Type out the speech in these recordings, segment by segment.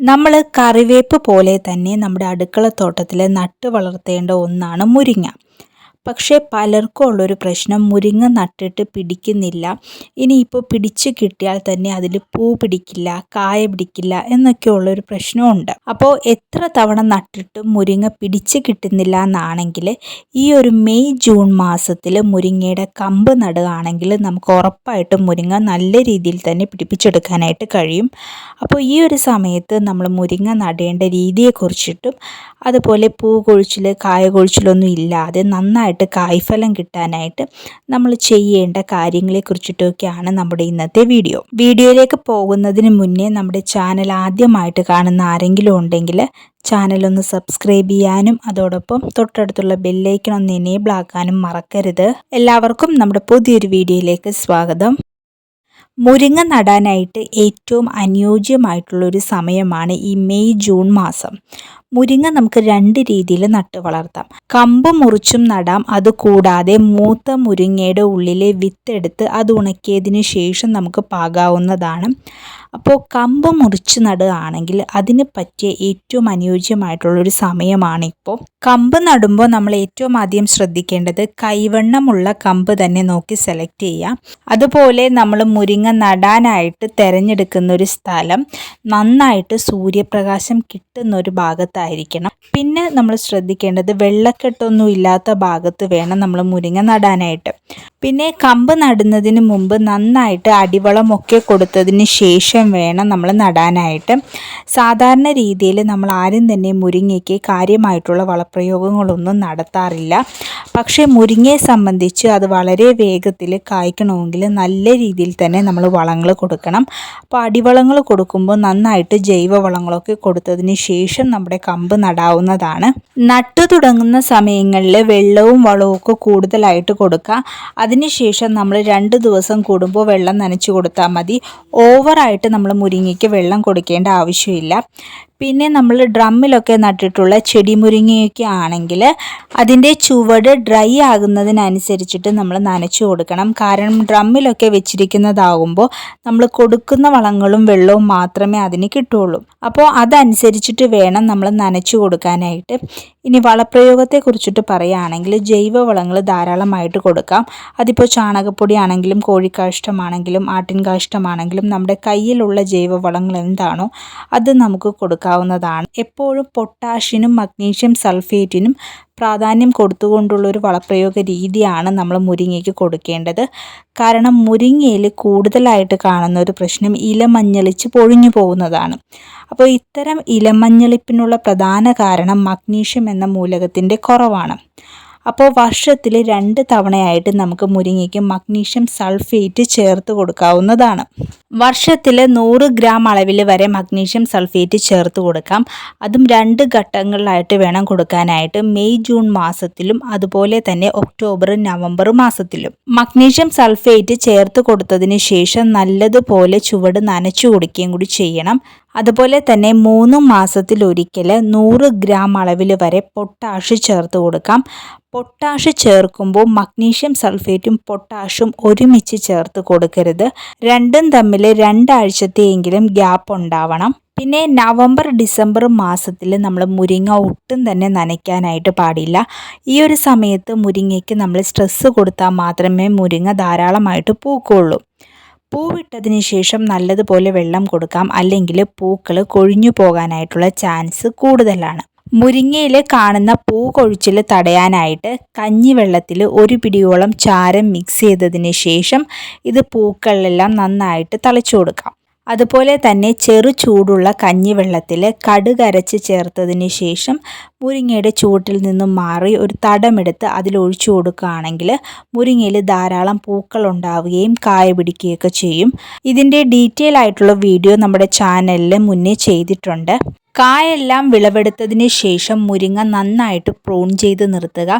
നമ്മൾ കറിവേപ്പ് പോലെ തന്നെ നമ്മുടെ അടുക്കളത്തോട്ടത്തിൽ നട്ടു വളർത്തേണ്ട ഒന്നാണ് മുരിങ്ങ. പക്ഷേ പലർക്കും ഉള്ളൊരു പ്രശ്നം മുരിങ്ങ നട്ടിട്ട് പിടിക്കുന്നില്ല. ഇനിയിപ്പോൾ പിടിച്ച് കിട്ടിയാൽ തന്നെ അതിൽ പൂ പിടിക്കില്ല കായ പിടിക്കില്ല എന്നൊക്കെ ഉള്ളൊരു പ്രശ്നമുണ്ട്. അപ്പോൾ എത്ര തവണ നട്ടിട്ടും മുരിങ്ങ പിടിച്ച് കിട്ടുന്നില്ല എന്നാണെങ്കിൽ ഈ ഒരു മെയ് ജൂൺ മാസത്തിൽ മുരിങ്ങയുടെ കമ്പ് നടുകയാണെങ്കിൽ നമുക്ക് ഉറപ്പായിട്ടും മുരിങ്ങ നല്ല രീതിയിൽ തന്നെ പിടിപ്പിച്ചെടുക്കാനായിട്ട് കഴിയും. അപ്പോൾ ഈ ഒരു സമയത്ത് നമ്മൾ മുരിങ്ങ നടേണ്ട രീതിയെക്കുറിച്ചിട്ടും അതുപോലെ പൂ കൊഴിച്ചിൽ കായ കൊഴിച്ചിലൊന്നും ഇല്ലാതെ നന്നായിട്ട് നന്നായിട്ട് കായ്ഫലം കിട്ടാനായിട്ട് നമ്മൾ ചെയ്യേണ്ട കാര്യങ്ങളെക്കുറിച്ചിട്ടൊക്കെയാണ് നമ്മുടെ ഇന്നത്തെ വീഡിയോ. വീഡിയോയിലേക്ക് പോകുന്നതിന് മുന്നേ നമ്മുടെ ചാനൽ ആദ്യമായിട്ട് കാണുന്ന ആരെങ്കിലും ഉണ്ടെങ്കിൽ ചാനൽ ഒന്ന് സബ്സ്ക്രൈബ് ചെയ്യാനും അതോടൊപ്പം തൊട്ടടുത്തുള്ള ബെല്ലൈക്കൺ ഒന്ന് എനേബിൾ ആക്കാനും മറക്കരുത്. എല്ലാവർക്കും നമ്മുടെ പുതിയൊരു വീഡിയോയിലേക്ക് സ്വാഗതം. മുരിങ്ങ നടാനായിട്ട് ഏറ്റവും അനുയോജ്യമായിട്ടുള്ളൊരു സമയമാണ് ഈ മെയ് ജൂൺ മാസം. മുരിങ്ങ നമുക്ക് രണ്ട് രീതിയിൽ നട്ട് വളർത്താം. കമ്പ് മുറിച്ചും നടാം. അതുകൂടാതെ മൂത്ത മുരിങ്ങയുടെ ഉള്ളിലെ വിത്തെടുത്ത് അത് ഉണക്കിയതിന് ശേഷം നമുക്ക് പാകാവുന്നതാണ്. അപ്പോൾ കമ്പ് മുറിച്ച് നടുകയാണെങ്കിൽ അതിന് പറ്റിയ ഏറ്റവും അനുയോജ്യമായിട്ടുള്ളൊരു സമയമാണിപ്പോൾ കമ്പ് നടുമ്പോൾ നമ്മൾ ഏറ്റവും ആദ്യം ശ്രദ്ധിക്കേണ്ടത് കൈവണ്ണമുള്ള കമ്പ് തന്നെ നോക്കി സെലക്ട് ചെയ്യാം. അതുപോലെ നമ്മൾ മുരിങ്ങ നടാനായിട്ട് തിരഞ്ഞെടുക്കുന്ന ഒരു സ്ഥലം നന്നായിട്ട് സൂര്യപ്രകാശം കിട്ടുന്ന ഒരു ഭാഗത്തായിരിക്കണം. പിന്നെ നമ്മൾ ശ്രദ്ധിക്കേണ്ടത് വെള്ളക്കെട്ടൊന്നും ഇല്ലാത്ത ഭാഗത്ത് വേണം നമ്മൾ മുരിങ്ങ നടാനായിട്ട്. പിന്നെ കമ്പ് നടുന്നതിന് മുമ്പ് നന്നായിട്ട് അടിവളമൊക്കെ കൊടുത്തതിന് ശേഷം വേണം നമ്മൾ നടാനായിട്ട്. സാധാരണ രീതിയിൽ നമ്മൾ ആരും തന്നെ മുരിങ്ങയ്ക്ക് കാര്യമായിട്ടുള്ള വളപ്രയോഗങ്ങളൊന്നും നടത്താറില്ല. പക്ഷേ മുരിങ്ങയെ സംബന്ധിച്ച് അത് വളരെ വേഗത്തിൽ കായ്ക്കണമെങ്കിൽ നല്ല രീതിയിൽ തന്നെ നമ്മൾ വളങ്ങൾ കൊടുക്കണം. അപ്പോൾ അടിവളങ്ങൾ കൊടുക്കുമ്പോൾ നന്നായിട്ട് ജൈവ വളങ്ങളൊക്കെ കൊടുത്തതിന് ശേഷം നമ്മുടെ കമ്പ് നടാവുന്നതാണ്. നട്ടു തുടങ്ങുന്ന സമയങ്ങളിൽ വെള്ളവും വളവും ഒക്കെ കൂടുതലായിട്ട് കൊടുക്കുക അതിനുശേഷം നമ്മൾ രണ്ട് ദിവസം കൂടുമ്പോൾ വെള്ളം നനച്ചു കൊടുത്താൽ മതി. ഓവറായിട്ട് നമ്മൾ മുരിങ്ങയ്ക്ക് വെള്ളം കൊടുക്കേണ്ട ആവശ്യമില്ല. പിന്നെ നമ്മൾ ഡ്രമ്മിലൊക്കെ നട്ടിട്ടുള്ള ചെടി മുരിങ്ങയൊക്കെ ആണെങ്കിൽ അതിന്റെ ചുവട് ഡ്രൈ ആകുന്നതിനനുസരിച്ചിട്ട് നമ്മൾ നനച്ചു കൊടുക്കണം. കാരണം ഡ്രമ്മിലൊക്കെ വെച്ചിരിക്കുന്നതാകുമ്പോൾ നമ്മൾ കൊടുക്കുന്ന വളങ്ങളും വെള്ളവും മാത്രമേ അതിന് കിട്ടുള്ളൂ അപ്പോൾ അതനുസരിച്ചിട്ട് വേണം നമ്മൾ നനച്ചു കൊടുക്കാനായിട്ട്. ഇനി വളപ്രയോഗത്തെക്കുറിച്ചിട്ട് പറയുകയാണെങ്കിൽ ജൈവ വളങ്ങൾ ധാരാളമായിട്ട് കൊടുക്കാം. അതിപ്പോൾ ചാണകപ്പൊടി ആണെങ്കിലും കോഴിക്കാഷ്ടമാണെങ്കിലും ആട്ടിൻകാഷ്ടമാണെങ്കിലും നമ്മുടെ കയ്യിലുള്ള ജൈവ വളങ്ങൾ എന്താണോ അത് നമുക്ക് കൊടുക്കാവുന്നതാണ് എപ്പോഴും പൊട്ടാഷ്യനും മഗ്നീഷ്യം സൾഫേറ്റിനും പ്രാധാന്യം കൊടുത്തുകൊണ്ടുള്ള ഒരു വളപ്രയോഗ രീതിയാണ് നമ്മൾ മുരിങ്ങയ്ക്ക് കൊടുക്കേണ്ടത്. കാരണം മുരിങ്ങയിൽ കൂടുതലായിട്ട് കാണുന്ന ഒരു പ്രശ്നം ഇല മഞ്ഞളിച്ച് പൊഴിഞ്ഞു പോകുന്നതാണ്. അപ്പോൾ ഇത്തരം ഇലമഞ്ഞളിപ്പിനുള്ള പ്രധാന കാരണം മഗ്നീഷ്യം എന്ന മൂലകത്തിന്റെ കുറവാണ്. അപ്പോൾ വർഷത്തിൽ രണ്ട് തവണയായിട്ട് നമുക്ക് മുരിങ്ങയ്ക്ക് മഗ്നീഷ്യം സൾഫേറ്റ് ചേർത്ത് കൊടുക്കാവുന്നതാണ്. വർഷത്തിൽ നൂറ് ഗ്രാം അളവിൽ വരെ മഗ്നീഷ്യം സൾഫേറ്റ് ചേർത്ത് കൊടുക്കാം. അതും രണ്ട് ഘട്ടങ്ങളിലായിട്ട് വേണം കൊടുക്കാനായിട്ട്. മെയ് ജൂൺ മാസത്തിലും അതുപോലെ തന്നെ ഒക്ടോബർ നവംബർ മാസത്തിലും. മഗ്നീഷ്യം സൾഫേറ്റ് ചേർത്ത് കൊടുത്തതിന് ശേഷം നല്ലതുപോലെ ചുവട് നനച്ചു കൊടുക്കുകയും കൂടി ചെയ്യണം. അതുപോലെ തന്നെ മൂന്ന് മാസത്തിലൊരിക്കൽ നൂറ് ഗ്രാം അളവിൽ വരെ പൊട്ടാഷ് ചേർത്ത് കൊടുക്കാം. പൊട്ടാഷ് ചേർക്കുമ്പോൾ മഗ്നീഷ്യം സൾഫേറ്റും പൊട്ടാഷും ഒരുമിച്ച് ചേർത്ത് കൊടുക്കരുത്. രണ്ടും തമ്മിൽ രണ്ടാഴ്ചത്തെയെങ്കിലും ഗ്യാപ്പ് ഉണ്ടാവണം. പിന്നെ നവംബർ ഡിസംബർ മാസത്തിൽ നമ്മൾ മുരിങ്ങ ഒട്ടും തന്നെ നനയ്ക്കാനായിട്ട് പാടില്ല. ഈ ഒരു സമയത്ത് മുരിങ്ങയ്ക്ക് നമ്മൾ സ്ട്രെസ്സ് കൊടുത്താൽ മാത്രമേ മുരിങ്ങ ധാരാളമായിട്ട് പൂക്കുള്ളൂ. പൂവിട്ടതിന് ശേഷം നല്ലതുപോലെ വെള്ളം കൊടുക്കാം. അല്ലെങ്കിൽ പൂക്കൾ കൊഴിഞ്ഞു പോകാനായിട്ടുള്ള ചാൻസ് കൂടുതലാണ്. മുരിങ്ങയിൽ കാണുന്ന പൂ കൊഴിച്ചിൽ തടയാനായിട്ട് കഞ്ഞിവെള്ളത്തിൽ ഒരു പിടിയോളം ചാരം മിക്സ് ചെയ്തതിന് ശേഷം ഇത് പൂക്കളിലെല്ലാം നന്നായിട്ട് തളിച്ചു കൊടുക്കാം. അതുപോലെ തന്നെ ചെറു ചൂടുള്ള കഞ്ഞിവെള്ളത്തിൽ കടുകരച്ച് ചേർത്തതിന് ശേഷം മുരിങ്ങയുടെ ചൂട്ടിൽ നിന്നും മാറി ഒരു തടമെടുത്ത് അതിലൊഴിച്ചു കൊടുക്കുകയാണെങ്കിൽ മുരിങ്ങയിൽ ധാരാളം പൂക്കൾ ഉണ്ടാവുകയും കായ പിടിക്കുകയൊക്കെ ചെയ്യും. ഇതിന്റെ ഡീറ്റെയിൽ ആയിട്ടുള്ള വീഡിയോ നമ്മുടെ ചാനലിൽ മുന്നേ ചെയ്തിട്ടുണ്ട്. കായെല്ലാം വിളവെടുത്തതിന് ശേഷം മുരിങ്ങ നന്നായിട്ട് പ്രൂൺ ചെയ്ത് നിർത്തുക.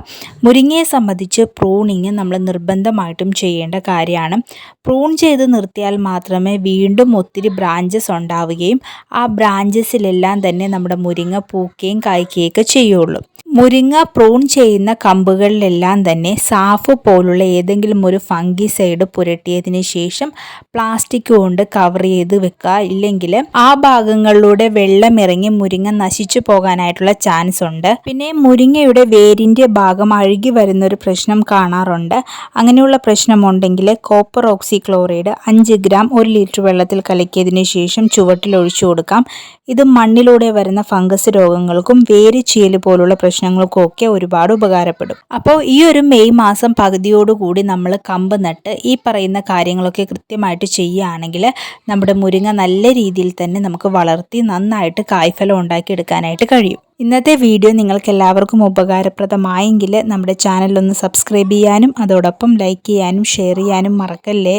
മുരിങ്ങയെ സംബന്ധിച്ച് പ്രൂണിങ് നമ്മൾ നിർബന്ധമായിട്ടും ചെയ്യേണ്ട കാര്യമാണ്. പ്രൂൺ ചെയ്ത് നിർത്തിയാൽ മാത്രമേ വീണ്ടും ഒത്തിരി ബ്രാഞ്ചസ് ഉണ്ടാവുകയും ആ ബ്രാഞ്ചസിലെല്ലാം തന്നെ നമ്മുടെ മുരിങ്ങ പൂക്കുകയും കായ്ക്കുകയൊക്കെ ചെയ്യുള്ളൂ. മുരിങ്ങ പ്രൂൺ ചെയ്യുന്ന കമ്പുകളിലെല്ലാം തന്നെ സാഫ് പോലുള്ള ഏതെങ്കിലും ഒരു ഫംഗി സൈഡ് പുരട്ടിയതിന് ശേഷം പ്ലാസ്റ്റിക് കൊണ്ട് കവർ ചെയ്ത് വെക്കുക. ഇല്ലെങ്കിൽ ആ ഭാഗങ്ങളിലൂടെ വെള്ളം ഇറങ്ങി മുരിങ്ങ നശിച്ചു പോകാനായിട്ടുള്ള ചാൻസ് ഉണ്ട്. പിന്നെ മുരിങ്ങയുടെ വേരിന്റെ ഭാഗം അഴുകി വരുന്ന ഒരു പ്രശ്നം കാണാറുണ്ട്. അങ്ങനെയുള്ള പ്രശ്നമുണ്ടെങ്കിൽ കോപ്പർ ഓക്സി ക്ലോറൈഡ് അഞ്ച് ഗ്രാം ഒരു ലിറ്റർ വെള്ളത്തിൽ കലക്കിയതിന് ശേഷം ചുവട്ടിൽ ഒഴിച്ചു കൊടുക്കാം. ഇത് മണ്ണിലൂടെ വരുന്ന ഫംഗസ് രോഗങ്ങൾക്കും വേര് ചീൽ പോലുള്ള പ്രശ്നങ്ങൾക്കും ഒക്കെ ഒരുപാട് ഉപകാരപ്പെടും. അപ്പോൾ ഈ ഒരു മെയ് മാസം പകുതിയോടുകൂടി നമ്മൾ കമ്പ് നട്ട് ഈ പറയുന്ന കാര്യങ്ങളൊക്കെ കൃത്യമായിട്ട് ചെയ്യുകയാണെങ്കിൽ നമ്മുടെ മുരിങ്ങ നല്ല രീതിയിൽ തന്നെ നമുക്ക് വളർത്തി നന്നായിട്ട് കായ്ഫലം ഉണ്ടാക്കിയെടുക്കാനായിട്ട് കഴിയും. ഇന്നത്തെ വീഡിയോ നിങ്ങൾക്ക് എല്ലാവർക്കും ഉപകാരപ്രദമായെങ്കിൽ നമ്മുടെ ചാനലൊന്ന് സബ്സ്ക്രൈബ് ചെയ്യാനും അതോടൊപ്പം ലൈക്ക് ചെയ്യാനും ഷെയർ ചെയ്യാനും മറക്കല്ലേ?